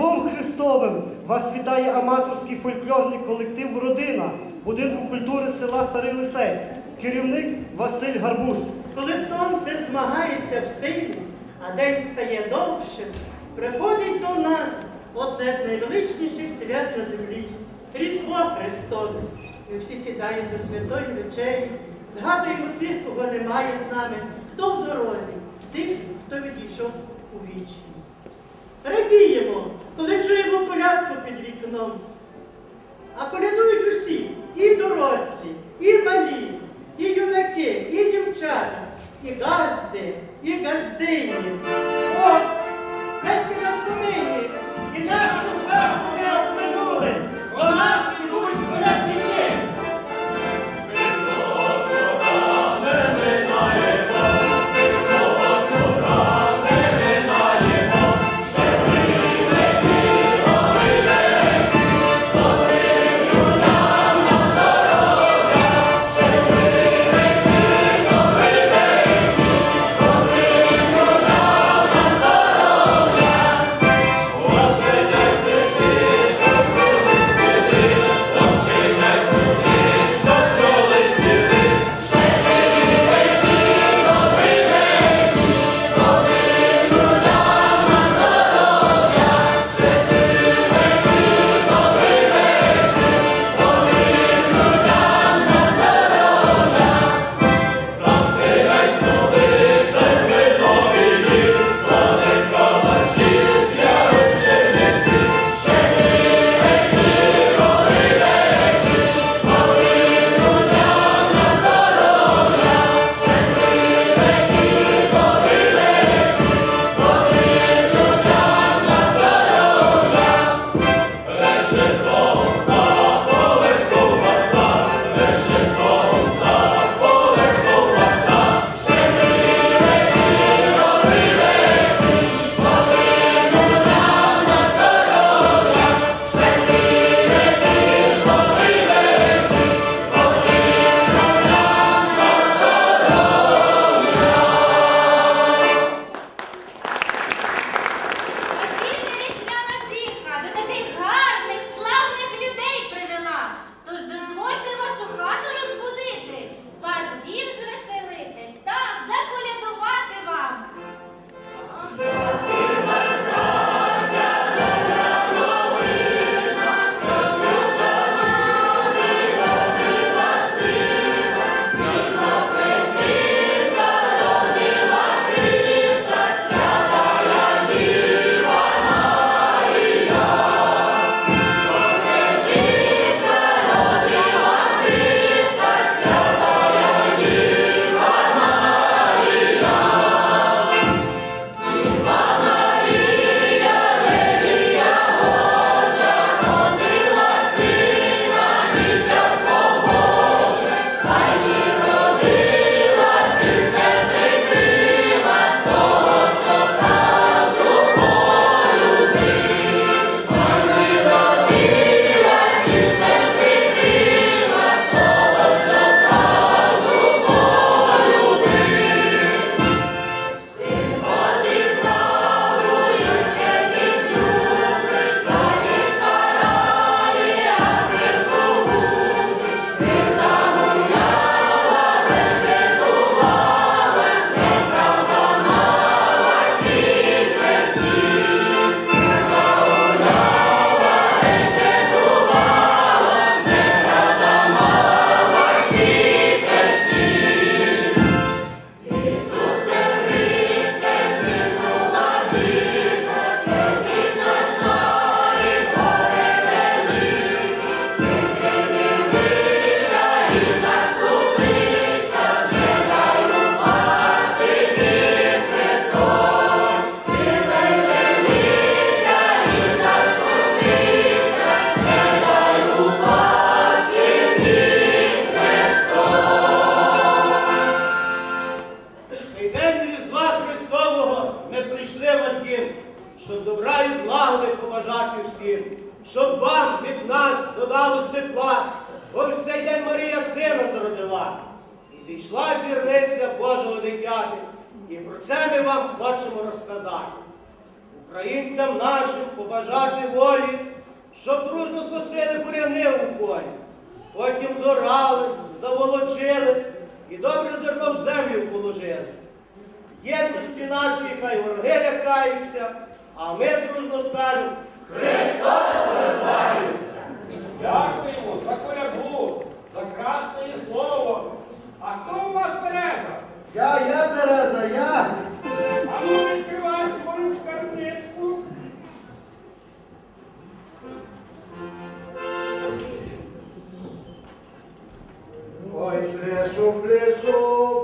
Різдвом Христовим вас вітає аматорський фольклорний колектив Родина будинку культури села Старий Лисець, керівник Василь Гарбуз. Коли сонце змагається в силі, а день стає довшим, приходить до нас одне з найвеличніших свят на землі Різдво Христове. Ми всі сідаємо до святої вечері, згадуємо тих, кого немає з нами, хто в дорозі, тих, хто відійшов у вічність. Радіємо, коли чуємо колядку під вікном. А колядують усі, і дорослі, і малі, і юнаки, і дівчата, і газди, і газдині. О, геть на Наші хай вороги лякаються, а ми дружно скажемо Христос рождається! Дякуємо за колябу, за красне слово. А хто у вас береза? Я, я береза, я. А ну відкривай свою скарбничку. Ой, пляшу, пляшу.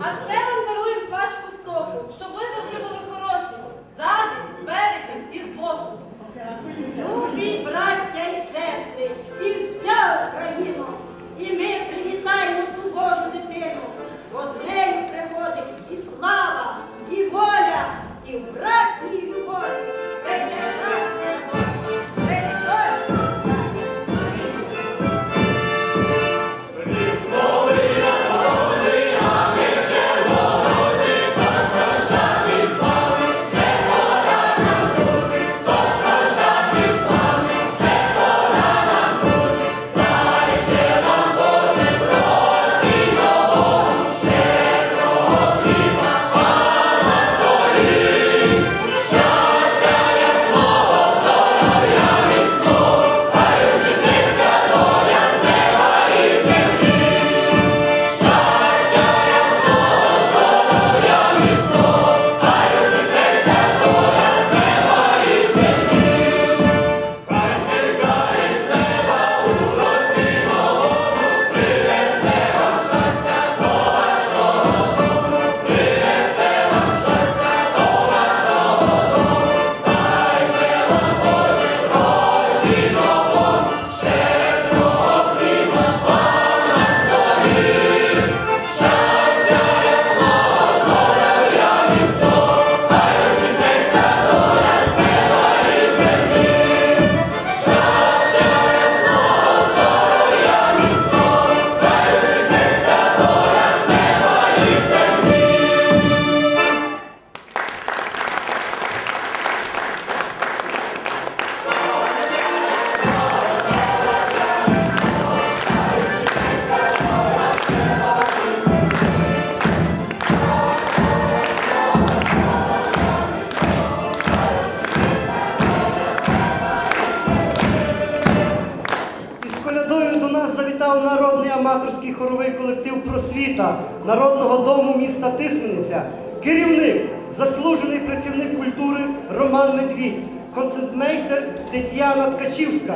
Acelera привітав народний аматорський хоровий колектив просвіта народного дому міста Тисниця, керівник, заслужений працівник культури Роман Медвій, концертмейстер Тетяна Ткачівська.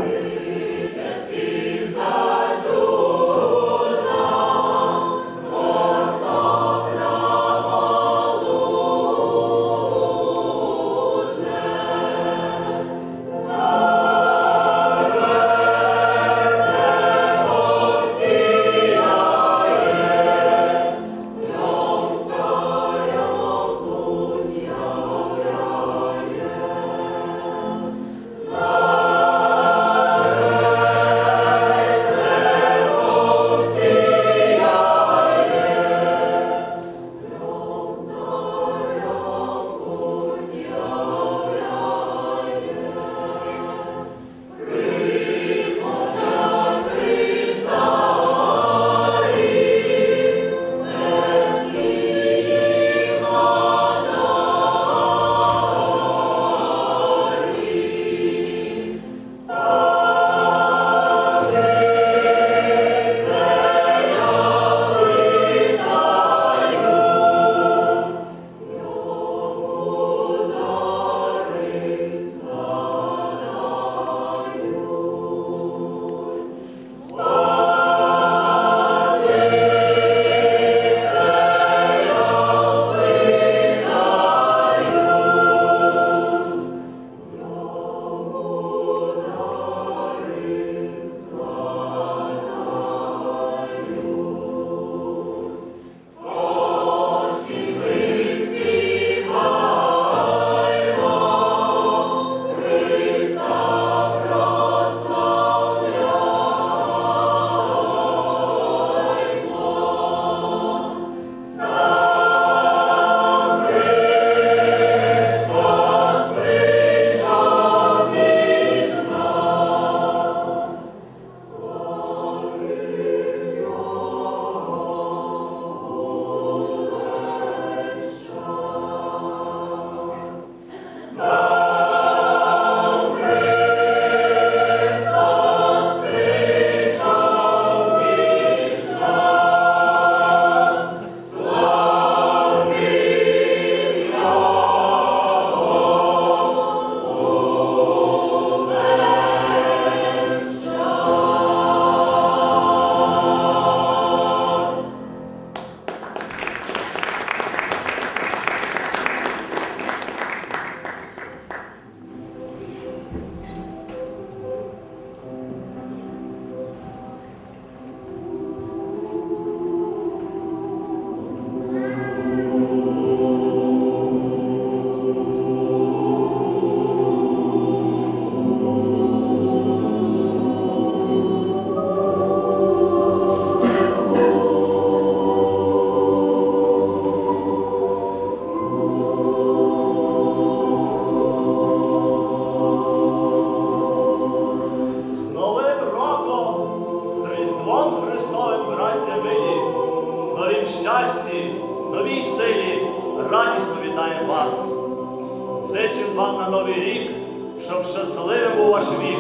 Щоб щасливим був ваш вік,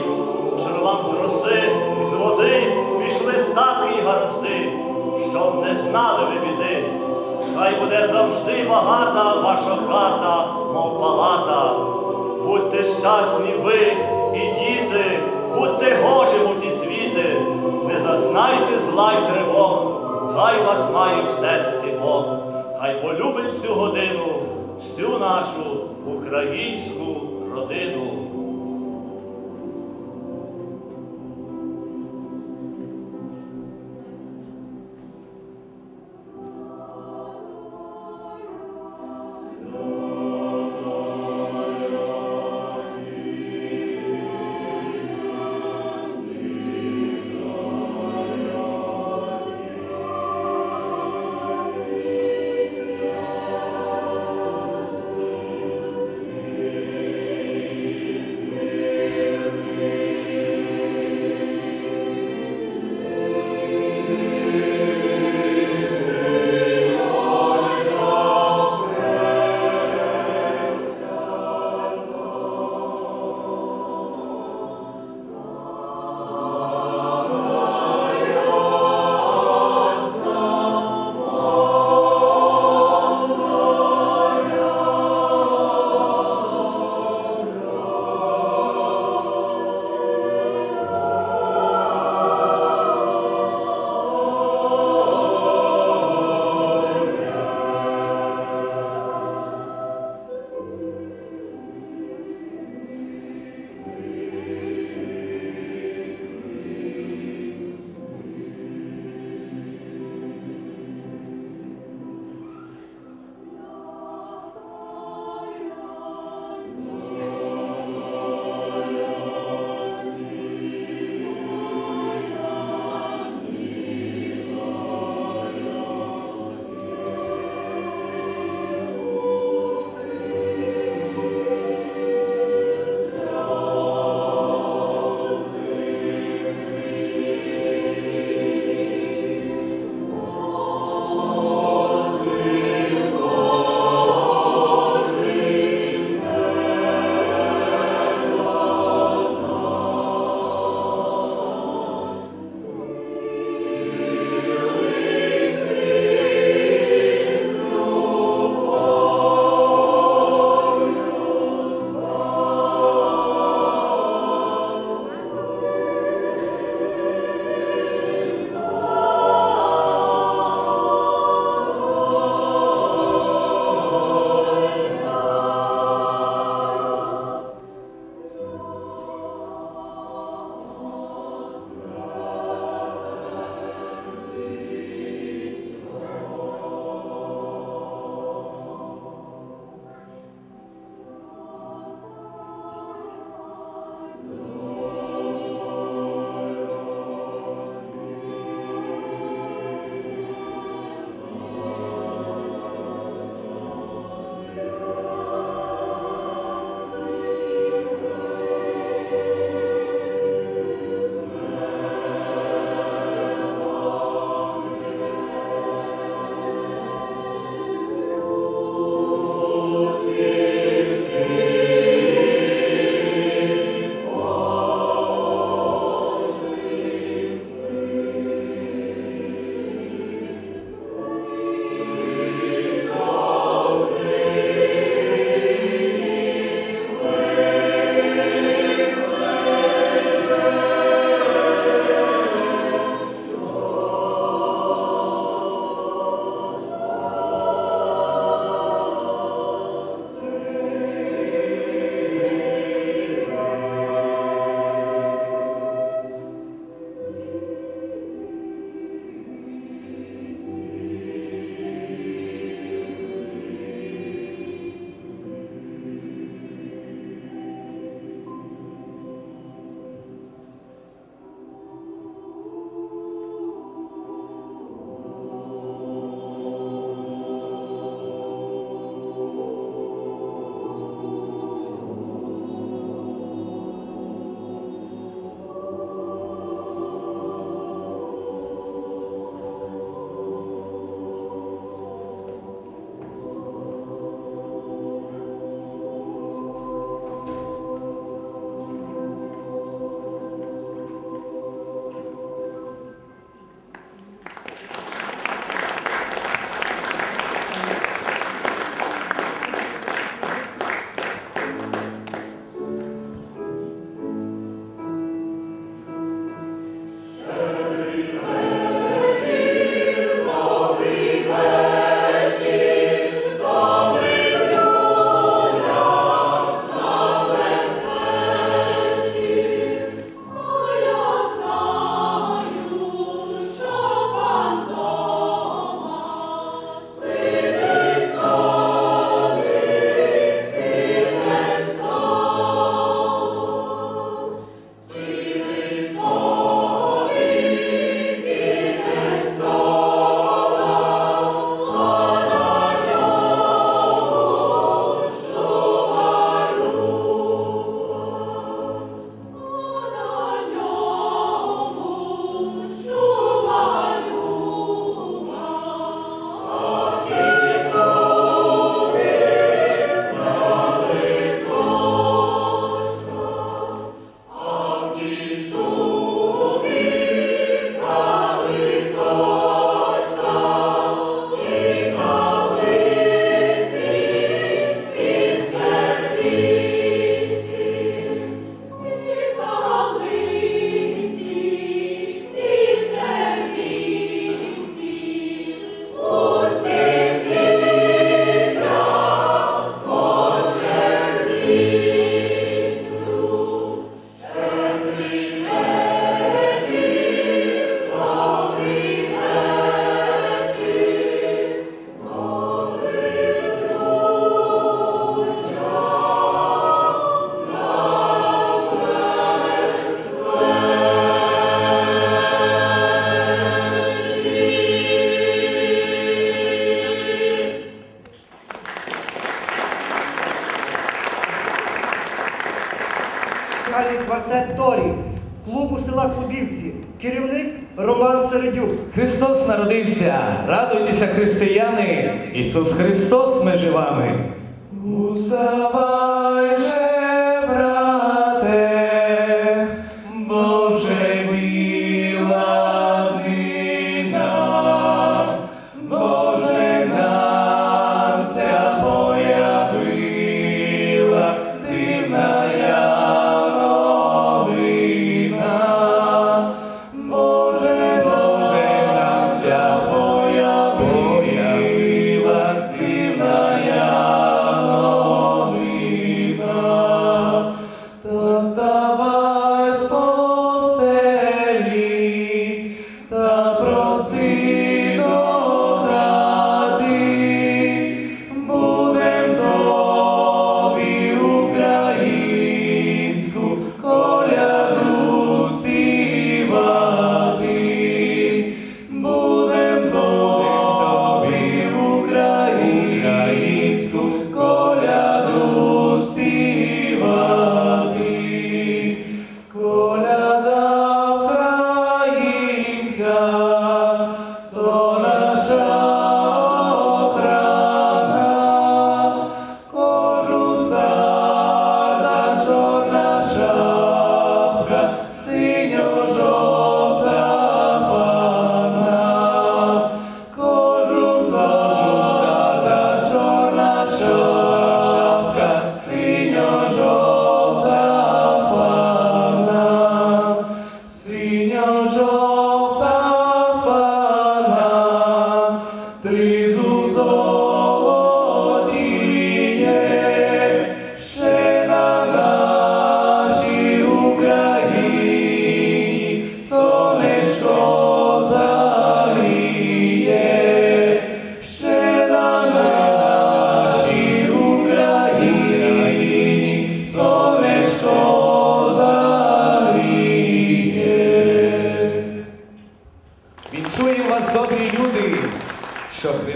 вам з роси і з води пішли статки і гаразди, щоб не знали ви біди. Хай буде завжди багата ваша хата, мов палата. Будьте щасні ви і діти, будьте гожі, мов ті цвіти, не зазнайте зла й тривог, хай вас має в серці Бог, хай полюбить всю годину, всю нашу українську родину. Христос межі вами.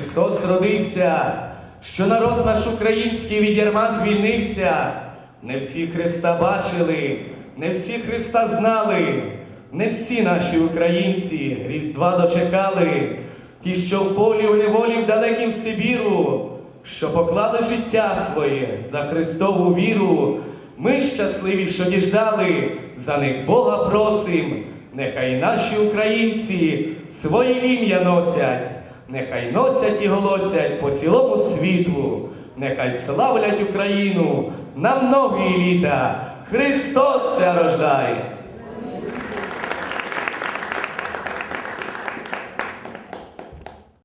Христос родився, що народ наш український від ярма звільнився. Не всі Христа бачили, не всі Христа знали, не всі наші українці Різдва дочекали, ті, що в полі у неволі в далекім Сибіру, що поклали життя своє за Христову віру. Ми щасливі, що діждали, за них Бога просим. Нехай наші українці своє ім'я носять, нехай носять і голосять по цілому світу, нехай славлять Україну на многі літа. Христос рождає!